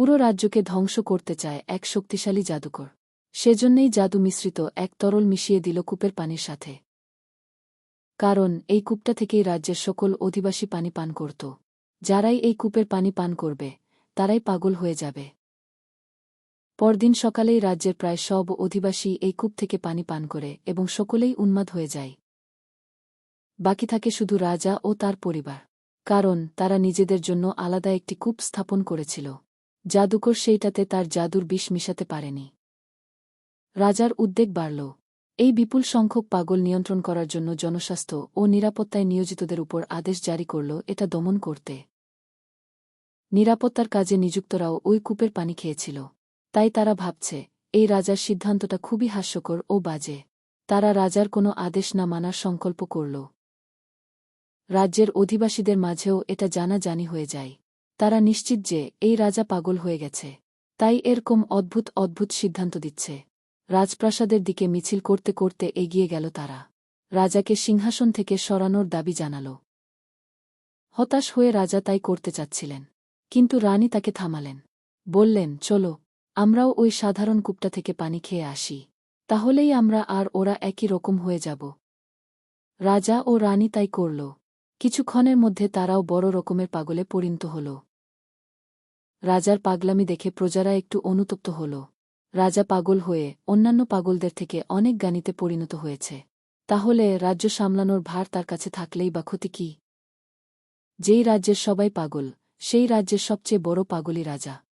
পুরো রাজ্যকে ধ্বংস করতে চায় এক শক্তিশালী জাদুকর। সেজন্যই জাদু মিশ্রিত এক তরল মিশিয়ে দিল কূপের পানির সাথে। কারণ, এই কূপটা থেকেই রাজ্যের সকল অধিবাসী পানি পান করত। যারাই এই কূপের পানি পান করবে, তারাই পাগল হয়ে যাবে। পরদিন সকালেই রাজ্যের প্রায় সব অধিবাসী এই কূপ থেকে পানি পান করে এবং সকলেই উন্মাদ হয়ে যায়। বাকি থাকে শুধু রাজা ও তার পরিবার। কারণ, তারা নিজেদের জন্য আলাদা একটি কূপ স্থাপন করেছিল। জাদুকর সেইটাতে তার জাদুর বিষ মিশাতে পারেনি। রাজার উদ্বেগ বাড়ল। এই বিপুল সংখ্যক পাগল নিয়ন্ত্রণ করার জন্য জনস্বাস্থ্য ও নিরাপত্তায় নিয়োজিতদের উপর আদেশ জারি করল এটা দমন করতে। নিরাপত্তার কাজে নিযুক্তরাও ওই কূপের পানি খেয়েছিল। তাই তারা ভাবছে, এই রাজার সিদ্ধান্তটা খুবই হাস্যকর ও বাজে। তারা রাজার কোনো আদেশ না মানার সংকল্প করল। রাজ্যের অধিবাসীদের মাঝেও এটা জানা জানি হয়ে যায়। তারা নিশ্চিত যে এই রাজা পাগল হয়ে গেছে। তাই এরকম অদ্ভুত অদ্ভুত সিদ্ধান্ত দিচ্ছে। রাজপ্রাসাদের দিকে মিছিল করতে করতে এগিয়ে গেল তারা। রাজাকে সিংহাসন থেকে সরানোর দাবি জানাল। হতাশ হয়ে রাজা তাই করতে চাচ্ছিলেন। কিন্তু রানী তাকে থামালেন। বললেন, চলো, আমরাও ওই সাধারণ কূপটা থেকে পানি খেয়ে আসি। তাহলেই আমরা আর ওরা একই রকম হয়ে যাব। রাজা ও রানী তাই করল। কিছুক্ষণের মধ্যে তারাও বড় রকমের পাগলে পরিণত হল। রাজার পাগলামি দেখে প্রজারা একটু অনুতপ্ত হল। রাজা পাগল হয়ে অন্যান্য পাগলদের থেকে অনেক গানিতে পরিণত হয়েছে। তাহলে রাজ্য সামলানোর ভার তার কাছে থাকলেই বা ক্ষতি কি? যেই রাজ্যের সবাই পাগল, সেই রাজ্যের সবচেয়ে বড় পাগলই রাজা।